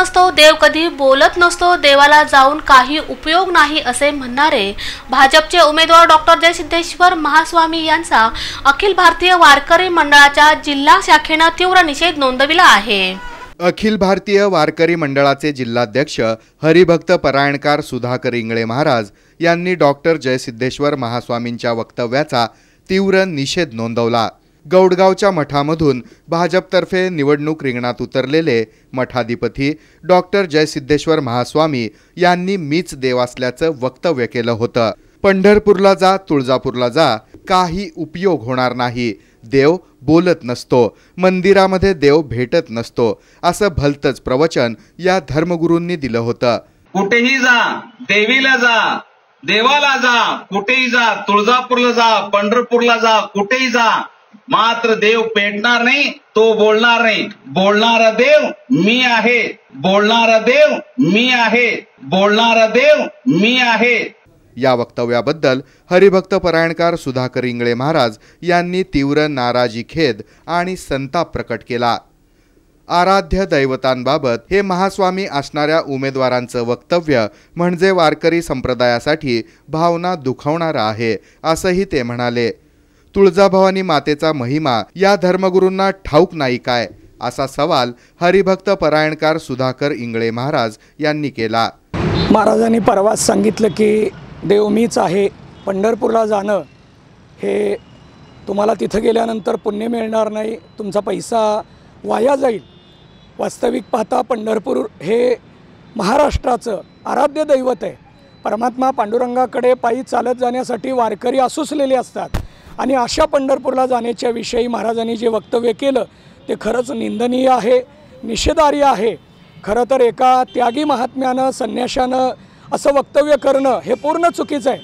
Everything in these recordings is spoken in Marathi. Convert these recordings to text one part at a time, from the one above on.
नसतो देव कधी बोलत नसतो देवाला जाऊन काही उपयोग नाही असे म्हणणारे भाजपचे उमेदवार डॉक्टर जयसिद्धेश्वर महास्वामी यांचा अखिल भारतीय वारकरी मंडळाच्या जिल्हा शाखेनं तीव्र निषेध नोंदविला आहे. अखिल भारतीय वारकरी मंडळाचे जिल्हाध्यक्ष हरिभक्त परायणकार सुधाकर इंगळे महाराज यांनी डॉक्टर जयसिद्धेश्वर महास्वामींच्या वक्तव्याचा तीव्र निषेध नोंदवला. गौडगावच्या मठामधून भाजपतर्फे निवडणूक रिंगणात उतरलेले मठाधिपती डॉक्टर जयसिद्धेश्वर महास्वामी यांनी मीच देव असल्याचं वक्तव्य केलं होतं. पंढरपूरला जा तुळजापूरला जा काही उपयोग होणार नाही. देव बोलत नसतो. मंदिरामध्ये देव भेटत नसतो. असं भलतंच प्रवचन या धर्मगुरूंनी दिलं होतं. कुठेही जा देवीला जा देवाला जा कुठेही जा तुळजापूरला जा पंढरपूरला जा कुठेही जा मात्र देव पेटणार नाही तो बोलणार नाही. बोलणारा देव मी आहे. बोलणारा देव मी आहे. बोलणारा देव मी आहे. या वक्तव्याबद्दल हरिभक्त परायणकार सुधाकर इंगळे महाराज यांनी तीव्र नाराजी खेद आणि संताप प्रकट केला. आराध्य दैवतांबाबत हे महास्वामी असणाऱ्या उमेदवारांचं वक्तव्य म्हणजे वारकरी संप्रदायासाठी भावना दुखवणारं आहे असंही ते म्हणाले. तुळजाभवानी मातेचा महिमा या धर्मगुरूंना ठाऊक नाही काय असा सवाल हरिभक्त परायणकार सुधाकर इंगळे महाराज यांनी केला. महाराजांनी परवाच सांगितलं की देव मीच आहे पंढरपूरला जाणं हे तुम्हाला तिथं गेल्यानंतर पुण्य मिळणार नाही तुमचा पैसा वाया जाईल. वास्तविक पाहता पंढरपूर हे महाराष्ट्राचं आराध्य दैवत आहे. परमात्मा पांडुरंगाकडे पायी चालत जाण्यासाठी वारकरी असूसलेले असतात. आणि अशा पंढरपूरला जाण्याच्या विषयी महाराजांनी जे वक्तव्य केलं ते खरंच निंदनीय आहे निषेधार्य आहे. खरं तर एका त्यागी महात्म्यानं संन्याशानं असं वक्तव्य करणं हे पूर्ण चुकीचं आहे.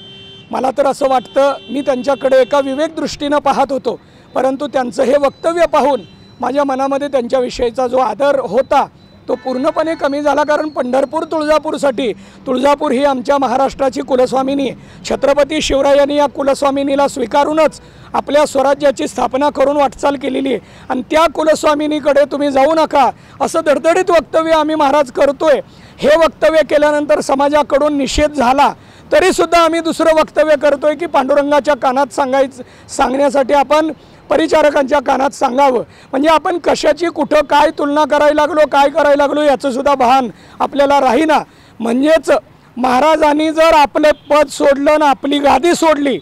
मला तर असं वाटतं मी त्यांच्याकडे एका विवेकदृष्टीनं पाहत होतो परंतु त्यांचं हे वक्तव्य पाहून माझ्या मनामध्ये त्यांच्याविषयीचा जो आदर होता तो पूर्णपणे कमी झाला कारण पंढरपूर तुळजापूरसाठी तुळजापूर ही आमच्या महाराष्ट्राची कुलस्वामिनी. छत्रपती शिवरायांनी या कुलस्वामिनीला स्वीकारूनच आपल्या स्वराज्याची स्थापना करून वाटचाल केलेली आहे. आणि त्या कुलस्वामिनीकडे तुम्ही जाऊ नका असं धडधडीत वक्तव्य आम्ही महाराज करतोय. हे वक्तव्य केल्यानंतर समाजाकडून निषेध झाला. तरीसुद्धा आम्ही दुसरं वक्तव्य करतोय की पांडुरंगाच्या कानात सांगायचं सांगण्यासाठी आपण परिचारकांच्या कानात सांगावं. म्हणजे आपण कशाची कुठं काय तुलना करायला लागलो काय करायला लागलो याचंसुद्धा भान आपल्याला राहीना. म्हणजेच महाराजांनी जर आपलं पद सोडलं ना आपली गादी सोडली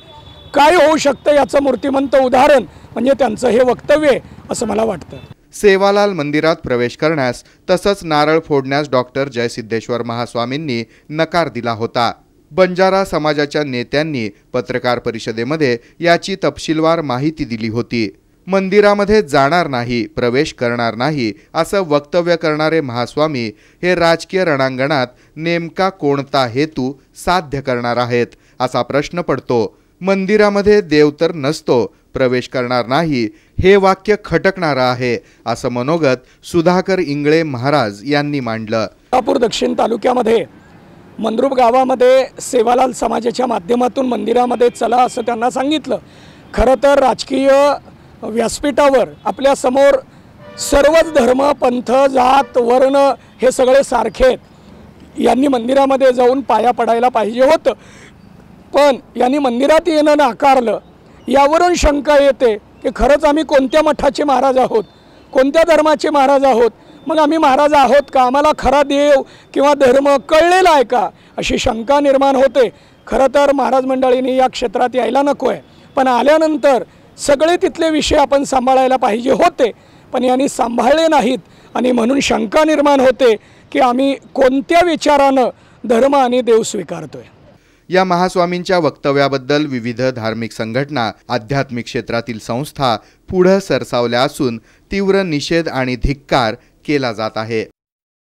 काय होऊ शकतं याचं मूर्तिमंत उदाहरण? म्हणजे त्यांचं हे वक्तव्य आहे असं मला वाटतं. सेवालाल मंदिरात प्रवेश करण्यास तसंच नारळ फोडण्यास डॉक्टर जयसिद्धेश्वर महास्वामींनी नकार दिला होता. बंजारा समाजाच्या नेत्यांनी पत्रकार परिषदेमध्ये याची तपशीलवार माहिती दिली होती. मंदिरामध्ये जाणार नाही प्रवेश करणार नाही असं वक्तव्य करणारे महास्वामी हे राजकीय रणांगणात नेमका कोणता हेतू साध्य करणार आहेत असा प्रश्न पडतो. मंदिरामध्ये देव तर नसतो प्रवेश करणार नाही हे वाक्य खटकणारं आहे असं मनोगत सुधाकर इंगळे महाराज यांनी मांडलं. दक्षिण तालुक्यामध्ये मंद्रूप गावामध्ये सेवालाल समाजाच्या माध्यमातून मंदिरामध्ये चला असं त्यांना सांगितलं. खरं तर राजकीय व्यासपीठावर आपल्यासमोर सर्वच धर्म पंथ जात वर्ण हे सगळे सारखे आहेत. यांनी मंदिरामध्ये जाऊन पाया पडायला पाहिजे होतं. पण यांनी मंदिरात येणं नाकारलं. यावरून शंका येते की खरंच आम्ही कोणत्या मठाचे महाराज आहोत? कोणत्या धर्माचे महाराज आहोत? मग आम्ही महाराज आहोत का? आम्हाला खरा देव किंवा धर्म कळलेला आहे का? अशी शंका निर्माण होते. खरं तर महाराज मंडळींनी या क्षेत्रात यायला नको आहे पण आल्यानंतर सगळे तिथले विषय आपण सांभाळायला पाहिजे होते. पण यांनी सांभाळले नाहीत आणि म्हणून शंका निर्माण होते की आम्ही कोणत्या विचारानं धर्म आणि देव स्वीकारतोय? या महास्वामींच्या वक्तव्याबद्दल विविध धार्मिक संघटना आध्यात्मिक क्षेत्रातील संस्था पुढं सरसावल्या असून तीव्र निषेध आणि धिक्कार केला जात आहे.